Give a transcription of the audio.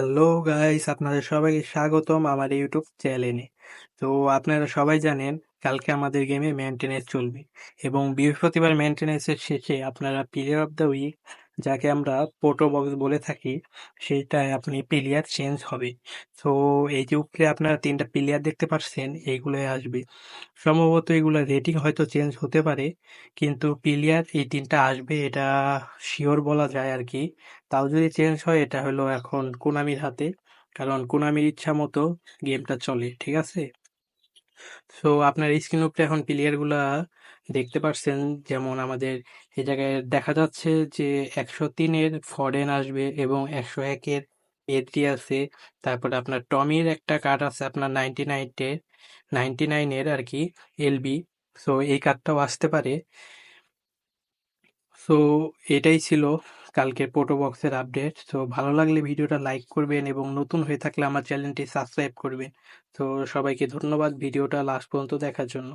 Hello guys আপনাদের সবাইকে স্বাগতম আমার ইউটিউব চ্যানেলে তো আপনারা সবাই জানেন, কালকে আমাদের গেমে মেনটেনেন্স চলবে। এবং বৃহস্পতিবার মেনটেনেন্সের শেষে আপনারা প্লেয়ার অফ দ্য উইক যাকে আমরা পোটো বক্স বলে থাকি, সেটায় আপনি প্লেয়ার চেঞ্জ হবে। তো এই যে উপরে আপনারা তিনটা প্লেয়ার দেখতে পাচ্ছেন এইগুলোই আসবে। সম্ভবত এগুলো রেটিং হয়তো চেঞ্জ হতে পারে, কিন্তু প্লেয়ার এই তিনটা আসবে, এটা শিওর বলা যায় আর কি। তাও যদি চেঞ্জ হয়, এটা হলো এখন কোনামির হাতে, কারণ কোনামির ইচ্ছা মতো গেমটা চলে, ঠিক আছে? সো আপনার স্ক্রিন উপরে এখন প্লেয়ারগুলা দেখতে পাচ্ছেন যেমন আমাদের এই জায়গায় দেখা যাচ্ছে যে একশো তিনের ফরেন আসবে এবং একশো একের এডি আছে। তারপরে আপনার টমির একটা কার্ড আছে আপনার নাইনটি নাইনের নাইনটি নাইনের আর কি এলবি সো এই কার্ডটাও আসতে পারে। সো এটাই ছিল কালকের পোটো বক্সের আপডেট তো ভালো লাগলে ভিডিওটা লাইক করবেন এবং নতুন হয়ে থাকলে আমার চ্যানেলটি সাবস্ক্রাইব করবেন। তো সবাইকে ধন্যবাদ, ভিডিওটা লাস্ট পর্যন্ত দেখার জন্য।